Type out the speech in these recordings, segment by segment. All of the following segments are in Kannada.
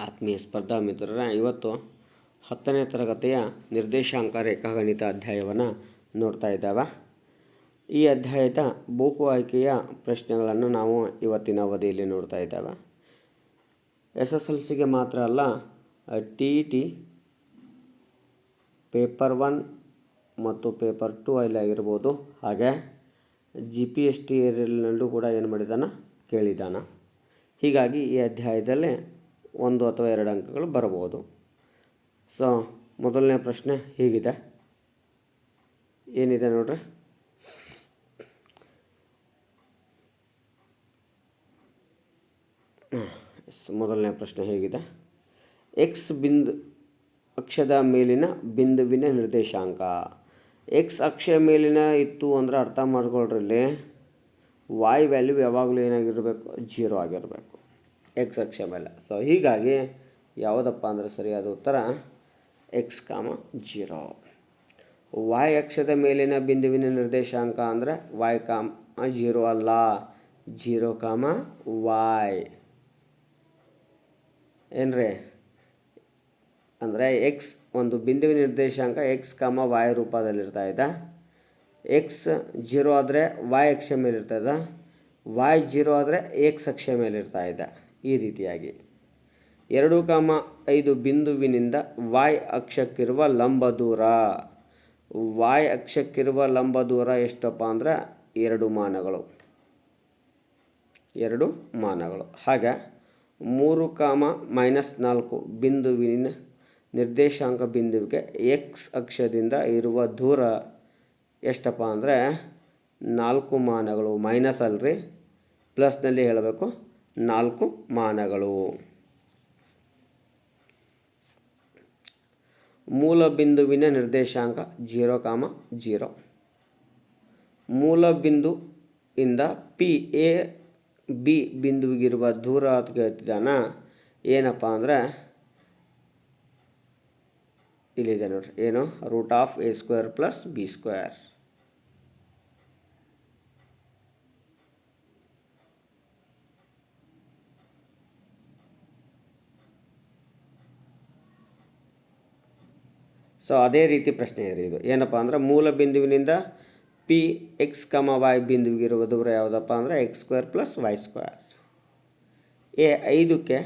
ಆತ್ಮೀಯ ಸ್ಪರ್ಧಾ ಮಿತ್ರರ, ಇವತ್ತು ಹತ್ತನೇ ತರಗತಿಯ ನಿರ್ದೇಶಾಂಕ ರೇಖಾಗಣಿತ ಅಧ್ಯಾಯವನ್ನು ನೋಡ್ತಾ ಇದ್ದಾವೆ. ಈ ಅಧ್ಯಾಯದ ಬಹು ಆಯ್ಕೆಯ ಪ್ರಶ್ನೆಗಳನ್ನು ನಾವು ಇವತ್ತಿನ ಅವಧಿಯಲ್ಲಿ ನೋಡ್ತಾ ಇದ್ದಾವೆ. ಎಸ್ ಎಸ್ ಎಲ್ ಸಿಗೆ ಮಾತ್ರ ಅಲ್ಲ, T E T, paper one ಮತ್ತು ಪೇಪರ್ ಟು ಅಲ್ಲಿ ಆಗಿರ್ಬೋದು, ಹಾಗೆ ಜಿ ಪಿ ಎಸ್ ಟಿ ನಲ್ಲೂ ಕೂಡ ಏನು ಮಾಡಿದಾನ ಕೇಳಿದಾನ ಹೀಗಾಗಿ ಈ ಅಧ್ಯಾಯದಲ್ಲಿ ಒಂದು ಅಥವಾ ಎರಡು ಅಂಕಗಳು ಬರಬಹುದು. ಸೊ ಮೊದಲನೇ ಪ್ರಶ್ನೆ ಹೀಗಿದೆ. ಏನಿದೆ ನೋಡ್ರಿ? ಮೊದಲನೇ ಪ್ರಶ್ನೆ ಹೇಗಿದೆ. ಎಕ್ಸ್ ಬಿಂದು ಅಕ್ಷದ ಮೇಲಿನ ಬಿಂದುವಿನ ನಿರ್ದೇಶಾಂಕ. ಎಕ್ಸ್ ಅಕ್ಷ ಮೇಲಿನ ಇತ್ತು ಅಂದ್ರೆ ಅರ್ಥ ಮಾಡ್ಕೊಳ್ರಲ್ಲಿ ವಾಯ್ ವ್ಯಾಲ್ಯೂ ಯಾವಾಗಲೂ ಏನಾಗಿರಬೇಕು? ಜೀರೋ ಆಗಿರಬೇಕು. ಎಕ್ಸ್ ಅಕ್ಷ ಮೇಲೆ ಸೊ ಹೀಗಾಗಿ ಯಾವುದಪ್ಪ ಅಂದರೆ ಸರಿಯಾದ ಉತ್ತರ? ಎಕ್ಸ್ ಕಾಮ ಜೀರೋ ವಾಯ್ ಅಕ್ಷದ ಮೇಲಿನ ಬಿಂದುವಿನ ನಿರ್ದೇಶಾಂಕ ಅಂದರೆ ವಾಯ್ ಕಾಮ ಜೀರೋ ಅಲ್ಲ. ಜೀರೋ ಕಾಮ ವಾಯ್ ಏನ್ರಿ? ಅಂದರೆ ಎಕ್ಸ್ ಒಂದು ಬಿಂದುವಿನ ನಿರ್ದೇಶಾಂಕ ಎಕ್ಸ್ ಕಾಮ ವಾಯ್ ರೂಪದಲ್ಲಿರ್ತಾ ಇದೆ ಎಕ್ಸ್ ಜೀರೋ ಆದರೆ ವಾಯ್ ಅಕ್ಷ ಮೇಲಿರ್ತಾ ಇದೆ ವಾಯ್ ಜೀರೋ ಆದರೆ ಎಕ್ಸ್ ಅಕ್ಷ ಮೇಲಿರ್ತಾ ಇದೆ ಈ ರೀತಿಯಾಗಿ. ಎರಡು ಕಾಮ ಐದು ಬಿಂದುವಿನಿಂದ ವಾಯ್ ಅಕ್ಷಕ್ಕಿರುವ ಲಂಬ ದೂರ. ವಾಯ್ ಅಕ್ಷಕ್ಕಿರುವ ಲಂಬ ದೂರ ಎಷ್ಟಪ್ಪ ಅಂದರೆ ಎರಡು ಮಾನಗಳು. ಎರಡು ಮಾನಗಳು. ಹಾಗೆ ಮೂರು ಕಾಮ ಮೈನಸ್ ನಾಲ್ಕು ಬಿಂದುವಿನ ನಿರ್ದೇಶಾಂಕ ಬಿಂದುವಿಗೆ ಎಕ್ಸ್ ಅಕ್ಷದಿಂದ ಇರುವ ದೂರ ಎಷ್ಟಪ್ಪ ಅಂದರೆ ನಾಲ್ಕು ಮಾನಗಳು. ಮೈನಸ್ ಅಲ್ರಿ, ಪ್ಲಸ್ನಲ್ಲಿ ಹೇಳಬೇಕು. ನಾಲ್ಕು ಮಾನಗಳು. ಮೂಲ ಬಿಂದುವಿನ ನಿರ್ದೇಶಾಂಕ ಜೀರೋ ಕಾಮ ಜೀರೋ. ಮೂಲ ಬಿಂದು ಇಂದ ಪಿ ಎ ಬಿ ಬಿಂದುವಿಗಿರುವ ದೂರ ಕೇಳ್ತಿದ್ದಾನ ಏನಪ್ಪ ಅಂದರೆ ಇಲ್ಲಿದೆ ನೋಡ್ರಿ. ಏನು? Root of A square plus B square. So ಅದೇ ರೀತಿ ಪ್ರಶ್ನೆ ಇದೆ ಏನಪ್ಪ ಅಂದ್ರೆ, ಮೂಲ ಬಿಂದುವಿನಿಂದ ಪಿ ಎಕ್ಸ್ ಕಮ ವಾಯ್ ಬಿಂದುವಿಗಿರುವ ದೂರ ಯಾವುದಪ್ಪ ಅಂದರೆ X square plus Y square A ಐದಕ್ಕೆ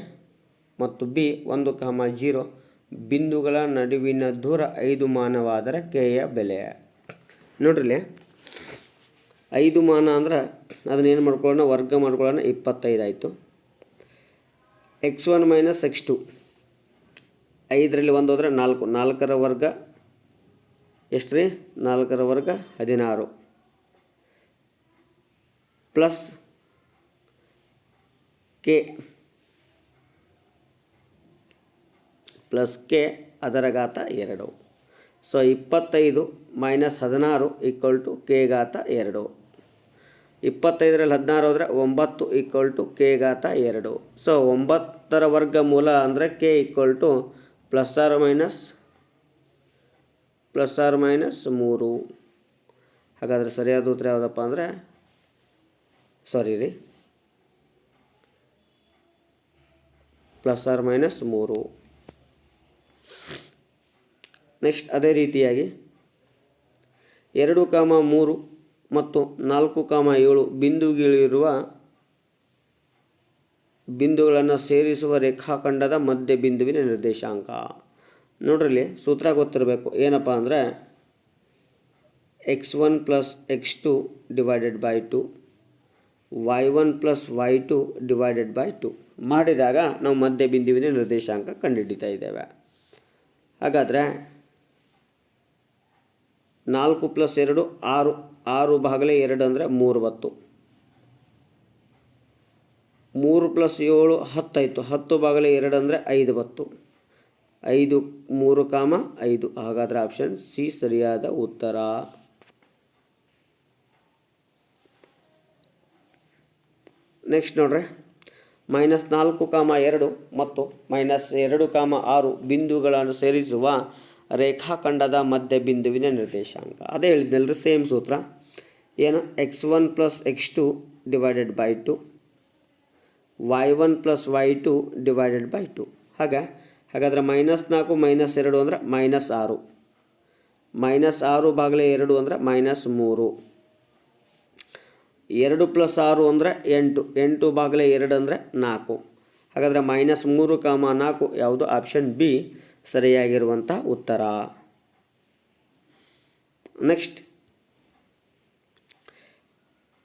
ಮತ್ತು ಬಿ ಒಂದು ಕಮ ಜೀರೋ ಬಿಂದುಗಳ ನಡುವಿನ ದೂರ ಐದು ಮಾನವಾದರೆ ಕೆಯ ಬೆಲೆ. ನೋಡ್ರಿ ಐದು ಮಾನ ಅಂದ್ರೆ ಅದನ್ನೇನು ಮಾಡ್ಕೊಳ್ಳೋಣ, ವರ್ಗ ಮಾಡ್ಕೊಳ್ಳೋಣ, ಇಪ್ಪತ್ತೈದು ಆಯಿತು. X one minus X two ಐದರಲ್ಲಿ ಒಂದು ಹೋದರೆ ನಾಲ್ಕು, ನಾಲ್ಕರ ವರ್ಗ ಎಷ್ಟು ರೀ ನಾಲ್ಕರ ವರ್ಗ ಹದಿನಾರು. ಪ್ಲಸ್ ಕೆ ಪ್ಲಸ್ ಕೆ ಅದರ ಘಾತ ಎರಡು. ಸೊ ಇಪ್ಪತ್ತೈದು ಮೈನಸ್ ಹದಿನಾರು ಈಕ್ವಲ್ ಟು ಕೆ ಘಾತ ಎರಡು. ಇಪ್ಪತ್ತೈದರಲ್ಲಿ ಹದಿನಾರು ಹೋದರೆ ಒಂಬತ್ತು ಈಕ್ವಲ್ ಟು ಕೆ ಘಾತ ಎರಡು. ಸೊ ಒಂಬತ್ತರ ವರ್ಗ ಮೂಲ ಅಂದರೆ K equal to plus R minus, plus R minus ಮೂರು. ಹಾಗಾದರೆ ಸರಿಯಾದ ಉತ್ತರ ಯಾವುದಪ್ಪ ಅಂದರೆ ಸಾರಿ ರೀ. ಪ್ಲಸ್ ಆರ್ ಮೈನಸ್ ಮೂರು. ನೆಕ್ಸ್ಟ್ ಅದೇ ರೀತಿಯಾಗಿ ಎರಡು ಕಾಮ ಮೂರು ಮತ್ತು ನಾಲ್ಕು ಕಾಮ ಏಳು ಬಿಂದುಗಳಿರುವ ಬಿಂದುಗಳನ್ನು ಸೇರಿಸುವ ರೇಖಾಖಂಡದ ಮಧ್ಯ ಬಿಂದುವಿನ ನಿರ್ದೇಶಾಂಕ. ನೋಡ್ರಲ್ಲಿ ಸೂತ್ರ ಗೊತ್ತಿರಬೇಕು. ಏನಪ್ಪ ಅಂದರೆ X one plus X two divided by two, Y one plus Y two divided by two ಮಾಡಿದಾಗ ನಾವು ಮಧ್ಯ ಬಿಂದುವಿನ ನಿರ್ದೇಶಾಂಕ ಕಂಡುಹಿಡಿತಾ ಇದ್ದೇವೆ. ಹಾಗಾದರೆ ನಾಲ್ಕು ಪ್ಲಸ್ ಎರಡು ಆರು ಆರು ಭಾಗಲೇ ಎರಡು ಅಂದರೆ ಮೂವತ್ತು ಮೂರು ಪ್ಲಸ್ ಏಳು ಹತ್ತಾಯಿತು. ಹತ್ತು ಭಾಗಲೇ ಎರಡು ಅಂದರೆ ಐದು ಬತ್ತು. ಐದು ಮೂರು ಕಾಮ ಐದು. ಹಾಗಾದರೆ ಆಪ್ಷನ್ ಸಿ ಸರಿಯಾದ ಉತ್ತರ. ನೆಕ್ಸ್ಟ್ ನೋಡ್ರಿ. ಮೈನಸ್ ನಾಲ್ಕು ಕಾಮ ಎರಡು ಮತ್ತು ಮೈನಸ್ ಎರಡು ಕಾಮ ಆರು ಬಿಂದುಗಳನ್ನು ಸೇರಿಸುವ ರೇಖಾಖಂಡದ ಮಧ್ಯ ಬಿಂದುವಿನ ನಿರ್ದೇಶಾಂಕ. ಅದೇ ಹೇಳಿದ್ನಲ್ರಿ ಸೇಮ್ ಸೂತ್ರ. ಏನು? X one plus X two divided by two Y one plus Y two divided by two ಹಾಗೆ? ಹಾಗಾದರೆ ಮೈನಸ್ ನಾಲ್ಕು ಮೈನಸ್ ಎರಡು ಅಂದರೆ ಮೈನಸ್ ಆರು. ಮೈನಸ್ ಆರು ಬಾಗಿಲೆ ಎರಡು ಅಂದರೆ ಮೈನಸ್ ಮೂರು. ಎರಡು ಪ್ಲಸ್ ಆರು ಅಂದರೆ ಎಂಟು. ಎಂಟು ಬಾಗಿಲೆ ಎರಡು ಅಂದರೆ ನಾಲ್ಕು. ಹಾಗಾದರೆ ಮೈನಸ್ ಮೂರು ಕಾಮ ನಾಲ್ಕು ಯಾವುದು? ಆಪ್ಷನ್ ಬಿ ಸರಿಯಾಗಿರುವಂಥ ಉತ್ತರ. ನೆಕ್ಸ್ಟ್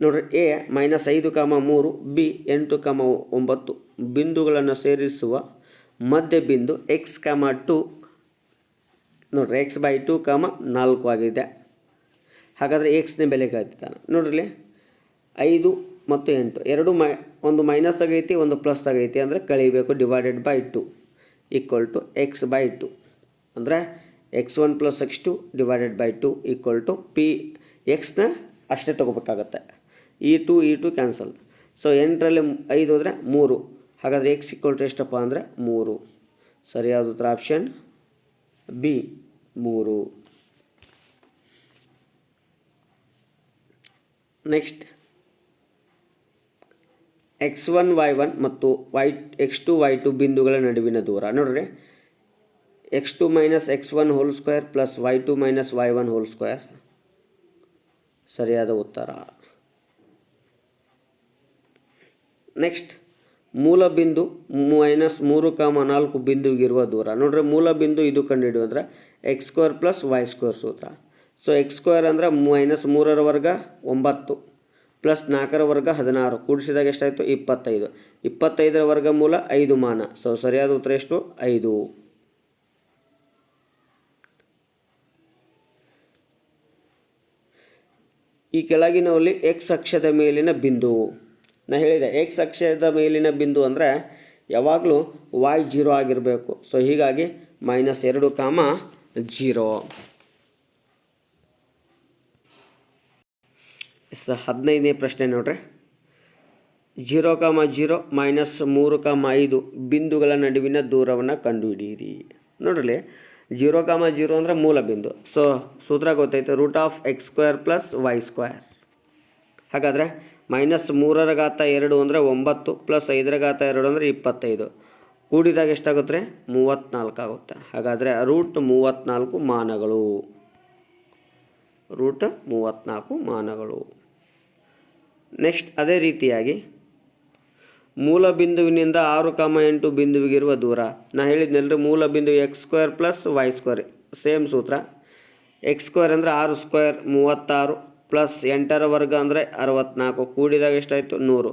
ನೋಡ್ರಿ ಎ ಮೈನಸ್ ಐದು ಕಾಮ ಮೂರು ಬಿ ಎಂಟು ಕಾಮ ಒಂಬತ್ತು ಬಿಂದುಗಳನ್ನು ಸೇರಿಸುವ ಮಧ್ಯ ಬಿಂದು ಎಕ್ಸ್ ಕಾಮ ಟು ನೋಡ್ರಿ ಎಕ್ಸ್ ಬೈ ಟು ಕಾಮ ನಾಲ್ಕು ಆಗಿದೆ. ಹಾಗಾದರೆ ಎಕ್ಸ್ನ ಬೆಲೆ ಕಾಯ್ತಾನೆ ನೋಡ್ರಿ ಐದು ಮತ್ತು ಎಂಟು. ಎರಡು ಮೈ, ಒಂದು ಮೈನಸ್ ಆಗೈತಿ, ಒಂದು ಪ್ಲಸ್ ಆಗೈತಿ ಅಂದರೆ ಕಳಿಬೇಕು divided by two equal to X by two ಅಂದರೆ X one plus X two divided by two equal to P ಎಕ್ಸ್ನ ಅಷ್ಟೇ ತೊಗೋಬೇಕಾಗತ್ತೆ. ಈ ಟು ಈ ಟು ಕ್ಯಾನ್ಸಲ್ ಸೊ ಎಂಟರಲ್ಲಿ ಐದು ಹೋದರೆ ಮೂರು. ಹಾಗಾದರೆ ಎಕ್ಸ್ ಇಕ್ವಲ್ ಟು ಎಷ್ಟಪ್ಪ ಅಂದರೆ ಮೂರು. ಸರಿಯಾದ ಉತ್ತರ ಆಪ್ಷನ್ ಬಿ ಮೂರು. Next X one Y one ಮತ್ತು Y X two Y two ಬಿಂದುಗಳ ನಡುವಿನ ದೂರ. ನೋಡ್ರಿ. X two minus X one whole square plus Y two minus Y one whole square ಸರಿಯಾದ ಉತ್ತರ. ನೆಕ್ಸ್ಟ್ ಮೂಲ ಬಿಂದು ಮೈನಸ್ ಮೂರು ಕಾಮ ನಾಲ್ಕು ಬಿಂದುಗಿರುವ ದೂರ. ನೋಡ್ರಿ, ಮೂಲ ಬಿಂದು ಇದು ಕಂಡುಹಿಡಿಯು ಅಂದರೆ X square plus Y square ಸೂತ್ರ. ಸೊ ಎಕ್ಸ್ ಸ್ಕ್ವೇರ್ ಅಂದರೆ ಮೈನಸ್ ಮೂರರ ವರ್ಗ ಒಂಬತ್ತು ಪ್ಲಸ್ ನಾಲ್ಕರ ವರ್ಗ ಹದಿನಾರು. ಕೂಡಿಸಿದಾಗ ಎಷ್ಟಾಯಿತು? ಇಪ್ಪತ್ತೈದು. ಇಪ್ಪತ್ತೈದರ ವರ್ಗ ಮೂಲ ಐದು ಮಾನ. ಸೊ ಸರಿಯಾದ ಉತ್ತರ ಎಷ್ಟು? ಐದು. ಈ ಕೆಳಗಿನವಲ್ಲಿ ಎಕ್ಸ್ ಅಕ್ಷದ ಮೇಲಿನ ಬಿಂದು. ನಾ ಹೇಳಿದೆ ಎಕ್ಸ್ ಅಕ್ಷದ ಮೇಲಿನ ಬಿಂದು ಅಂದರೆ ಯಾವಾಗಲೂ ವಾಯ್ ಜೀರೋ ಆಗಿರಬೇಕು. ಸೊ ಹೀಗಾಗಿ ಮೈನಸ್ ಎರಡು ಕಾಮ ಜೀರೋ ಸ ಹದಿನೈದನೇ ಪ್ರಶ್ನೆ ನೋಡ್ರಿ. ಜೀರೋ ಕಾಮ ಜೀರೋ ಮೈನಸ್ ಮೂರು ಕಾಮ ಐದು ಬಿಂದುಗಳ ನಡುವಿನ ದೂರವನ್ನು ಕಂಡುಹಿಡಿಯಿರಿ. ನೋಡ್ರಿ ಜೀರೋ ಕಾಮ ಜೀರೋ ಅಂದರೆ ಮೂಲ ಬಿಂದು. ಸೊ ಸೂತ್ರ ಗೊತ್ತೈತೆ root of X square plus Y square ಹಾಗಾದರೆ ಮೈನಸ್ ಮೂರರ ಘಾತ ಎರಡು ಅಂದರೆ ಒಂಬತ್ತು, ಪ್ಲಸ್ ಐದರ ಘಾತ ಎರಡು ಅಂದರೆ ಇಪ್ಪತ್ತೈದು. ಕೂಡಿದಾಗ ಎಷ್ಟಾಗುತ್ತೆ? ಮೂವತ್ತ್ನಾಲ್ಕು ಆಗುತ್ತೆ. ಹಾಗಾದರೆ ರೂಟ್ ಮೂವತ್ತ್ನಾಲ್ಕು ಮಾನಗಳು. ರೂಟ್ ಮೂವತ್ತ್ನಾಲ್ಕು ಮಾನಗಳು. ನೆಕ್ಸ್ಟ್ ಅದೇ ರೀತಿಯಾಗಿ ಮೂಲ ಬಿಂದುವಿನಿಂದ ಆರು ಕಾಮ ಎಂಟು ಬಿಂದುವಿಗಿರುವ ದೂರ. ನಾ ಹೇಳಿದ್ನಲ್ರಿ ಮೂಲ ಬಿಂದು X square plus Y square same ಸೂತ್ರ. ಎಕ್ಸ್ ಸ್ಕ್ವೇರ್ ಅಂದರೆ ಆರು ಸ್ಕ್ವೇರ್ ಮೂವತ್ತಾರು. ಪ್ಲಸ್ ಎಂಟರ ವರ್ಗ ಅಂದರೆ ಅರವತ್ತ್ನಾಲ್ಕು ಕೂಡಿದಾಗ ಎಷ್ಟಾಯಿತು? ನೂರು.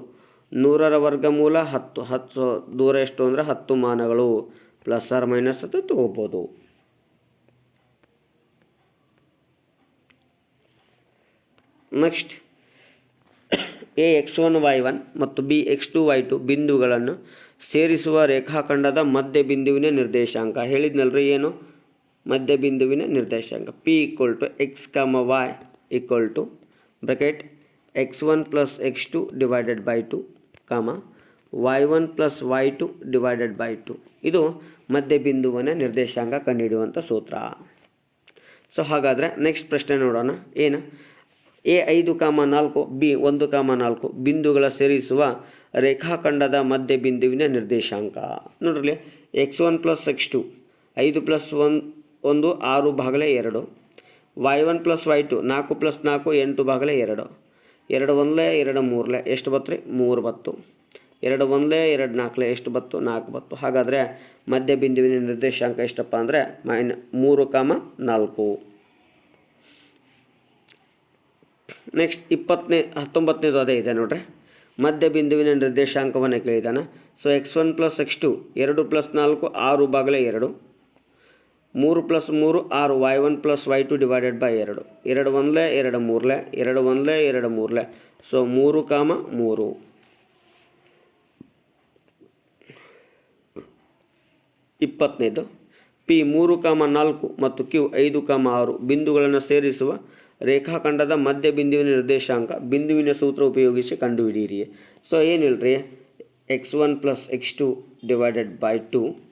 ನೂರರ ವರ್ಗ ಮೂಲ ಹತ್ತು. ಹತ್ತು ದೂರ ಎಷ್ಟು ಅಂದರೆ ಹತ್ತು ಮಾನಗಳು. ಪ್ಲಸ್ ಆರ್ ಮೈನಸ್ ಅಂತ ತಗೋಬೋದು next. A X one, Y one ಮತ್ತು B X two, Y two ಬಿಂದುಗಳನ್ನು ಸೇರಿಸುವ ರೇಖಾಖಂಡದ ಮಧ್ಯ ಬಿಂದುವಿನ ನಿರ್ದೇಶಾಂಕ. ಹೇಳಿದ್ನಲ್ರಿ ಏನು? ಮಧ್ಯ ಬಿಂದುವಿನ ನಿರ್ದೇಶಾಂಕ. P equal to X, comma, Y. Bracket X one plus X two divided by two comma Y one plus Y two divided by two ಇದು ಮಧ್ಯ ಬಿಂದುವಿನ ನಿರ್ದೇಶಾಂಗ ಕಂಡುಹಿಡಿಯುವಂಥ ಸೂತ್ರ. ಸೊ ಹಾಗಾದರೆ ನೆಕ್ಸ್ಟ್ ಪ್ರಶ್ನೆ ನೋಡೋಣ. ಏನು? ಎ ಐದು ಕಾಮ ನಾಲ್ಕು, ಬಿ ಒಂದು ಕಾಮ ನಾಲ್ಕು ಬಿಂದುಗಳ ಸೇರಿಸುವ ರೇಖಾಖಂಡದ ಮಧ್ಯ ಬಿಂದುವಿನ ನಿರ್ದೇಶಾಂಕ. ನೋಡ್ರಿ X one plus X two ಐದು ಪ್ಲಸ್ ಒನ್ ಒಂದು, ಆರು ಭಾಗಲೇ ಎರಡು. Y one plus Y two ನಾಲ್ಕು ಪ್ಲಸ್ ನಾಲ್ಕು, ಎಂಟು ಬಾಗಲೇ ಎರಡು. ಎರಡು ಒಂದಲೇ, ಎರಡು ಮೂರಲೆ, ಎಷ್ಟು ಬತ್ತು ರೀ ಮೂರು ಬತ್ತು. ಎರಡು ಒಂದಲೇ, ಎರಡು ನಾಲ್ಕಲೆ, ಎಷ್ಟು ಬತ್ತು? ನಾಲ್ಕು ಬತ್ತು. ಹಾಗಾದರೆ ಮಧ್ಯ ಬಿಂದುವಿನ ನಿರ್ದೇಶಾಂಕ ಎಷ್ಟಪ್ಪ ಅಂದರೆ ಮೈನ ಮೂರು ಕಾಮ ನಾಲ್ಕು. ನೆಕ್ಸ್ಟ್ ಇಪ್ಪತ್ತನೇ, ಹತ್ತೊಂಬತ್ತನೇದು ಅದೇ ಇದೆ ನೋಡ್ರಿ. ಮಧ್ಯ ಬಿಂದುವಿನ ನಿರ್ದೇಶಾಂಕವನ್ನು ಕೇಳಿದಾನೆ so X one plus X two ಎರಡು ಪ್ಲಸ್ ನಾಲ್ಕು, ಆರು ಬಾಗಲೇ ಎರಡು. ಮೂರು ಪ್ಲಸ್ ಮೂರು ಆರು Y one plus Y two divided by ಎರಡು. ಎರಡು ಒಂದಲೇ, ಎರಡು ಮೂರಲೆ, ಎರಡು ಒಂದಲೇ, ಎರಡು ಮೂರಲೆ. ಸೊ, ಮೂರು ಕಾಮ ಮೂರು. ಇಪ್ಪತ್ತನೇದು ಪಿ ಮೂರು ಕಾಮ ನಾಲ್ಕು ಮತ್ತು ಕ್ಯೂ ಐದು ಕಾಮ ಆರು ಬಿಂದುಗಳನ್ನು ಸೇರಿಸುವ ರೇಖಾಖಂಡದ ಮಧ್ಯ ಬಿಂದುವಿನ ನಿರ್ದೇಶಾಂಕ ಬಿಂದುವಿನ ಸೂತ್ರ ಉಪಯೋಗಿಸಿ ಕಂಡುಹಿಡಿಯಿರಿ. ಸೊ, ಏನಿಲ್ರಿ? X one plus X two divided by two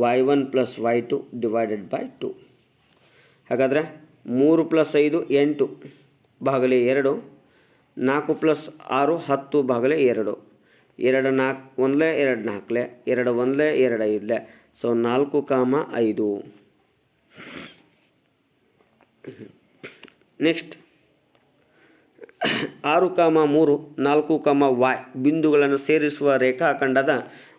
Y one plus Y two divided by two ಹಾಗಾದರೆ ಮೂರು ಪ್ಲಸ್ ಐದು ಎಂಟು ಬಾಗಲೆ ಎರಡು, ನಾಲ್ಕು ಪ್ಲಸ್ ಆರು ಹತ್ತು ಬಾಗಲೆ ಎರಡು. ಎರಡು ನಾಲ್ಕು, ಒಂದಲೇ ಎರಡು ನಾಲ್ಕಲೆ, ಎರಡು ಒಂದಲೇ ಎರಡು ಐದಲೆ ಸೊ ನಾಲ್ಕು ಕಾಮ ಐದು. ನೆಕ್ಸ್ಟ್ ಆರು ಕಾಮ ಮೂರು, ನಾಲ್ಕು ಕಾಮ ವಾಯ್ ಬಿಂದುಗಳನ್ನು ಸೇರಿಸುವ ರೇಖಾಖಂಡದ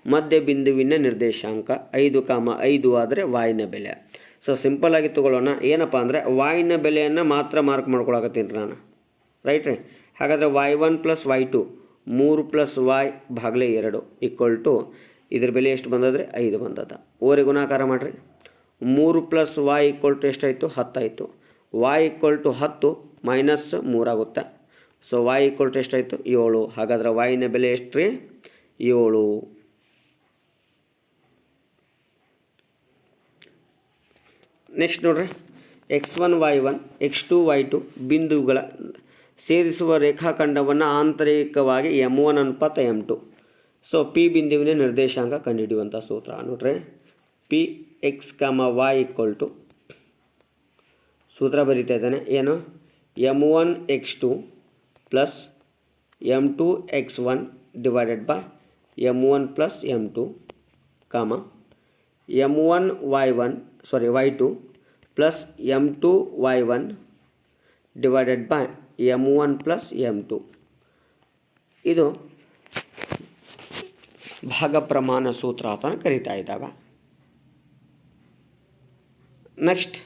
ಮಧ್ಯ ಬಿಂದುವಿನ ನಿರ್ದೇಶಾಂಕ. ಐದು ಕಾಮ ಐದು ಆದರೆ ವಾಯಿನ ಬೆಲೆ. ಸೊ ಸಿಂಪಲ್ ಆಗಿ ತಗೊಳ್ಳೋಣ. ಏನಪ್ಪ ಅಂದರೆ ವಾಯಿನ ಬೆಲೆಯನ್ನು ಮಾತ್ರ ಮಾರ್ಕ್ ಮಾಡ್ಕೊಳಕತ್ತೀನಿ ನಾನು. ರೈಟ್ ರೀ? ಹಾಗಾದರೆ Y one plus Y two ಮೂರು ಪ್ಲಸ್ ವಾಯ್ ಭಾಗಲೇ ಎರಡು ಈಕ್ವಲ್ ಟು ಇದ್ರ ಬೆಲೆ ಎಷ್ಟು ಬಂದದ್ರೆ? ಐದು ಬಂದದ. ಓರೆ ಗುಣಾಕಾರ ಮಾಡಿರಿ. ಮೂರು ಪ್ಲಸ್ ವಾಯ್ ಈಕ್ವಲ್ ಟು ಎಷ್ಟಾಯಿತು? ಹತ್ತಾಯಿತು. ವಾಯ್ ಈಕ್ವಲ್ ಟು ಹತ್ತು ಮೈನಸ್ ಮೂರಾಗುತ್ತೆ ಸೊ ವಾಯ್ ಈಕ್ವಲ್ ಟು ಎಷ್ಟಾಯಿತು? ಏಳು. ಹಾಗಾದ್ರೆ ವಾಯಿನ ಬೆಲೆ ಎಷ್ಟು ರೀ ಏಳು. ನೆಕ್ಸ್ಟ್ ನೋಡ್ರಿ. X one Y one X two Y two ಬಿಂದುಗಳ ಸೇರಿಸುವ ರೇಖಾಖಂಡವನ್ನು ಆಂತರಿಕವಾಗಿ ಎಂ ಒನ್ ಅನುಪಾತ ಎಂ ಟು ಸೊ ಪಿ ಬಿಂದುವಿನ ನಿರ್ದೇಶಾಂಕ ಕಂಡುಹಿಡಿಯುವಂಥ ಸೂತ್ರ ನೋಡ್ರಿ. P X comma Y equal to ಸೂತ್ರ ಬರೀತಾ ಇದ್ದಾನೆ. ಏನು? M one X two plus M two X one divided by M one plus M two comma M one Y one two Y one divided by M one plus M two ಇದು ಭಾಗ ಪ್ರಮಾಣ ಸೂತ್ರ ಅಂತ ಕರಿತಾ ಇದ್ದಾವೆ. Next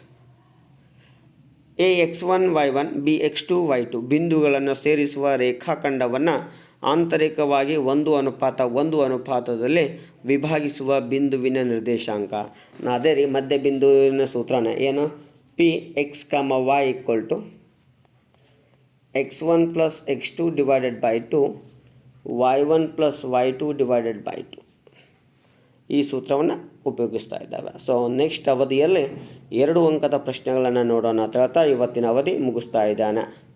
A X one Y one B X two Y two ಬಿಂದುಗಳನ್ನು ಸೇರಿಸುವ ರೇಖಾಖಂಡವನ್ನು ಆಂತರಿಕವಾಗಿ ಒಂದು ಅನುಪಾತ, ಒಂದು ಅನುಪಾತದಲ್ಲಿ ವಿಭಾಗಿಸುವ ಬಿಂದುವಿನ ನಿರ್ದೇಶಾಂಕ. ಅದೇ ರೀ, ಮಧ್ಯ ಬಿಂದುವಿನ ಸೂತ್ರನ. ಏನು? P X comma Y equal to X one plus X two divided by two Y one plus Y two divided by two ಈ ಸೂತ್ರವನ್ನು ಉಪಯೋಗಿಸ್ತಾ ಇದ್ದಾವೆ. ಸೊ ನೆಕ್ಸ್ಟ್ ಅವಧಿಯಲ್ಲಿ ಎರಡು ಅಂಕದ ಪ್ರಶ್ನೆಗಳನ್ನು ನೋಡೋಣ ಅಂತ ಹೇಳ್ತಾ ಇವತ್ತಿನ ಅವಧಿ ಮುಗಿಸ್ತಾ ಇದ್ದಾನೆ.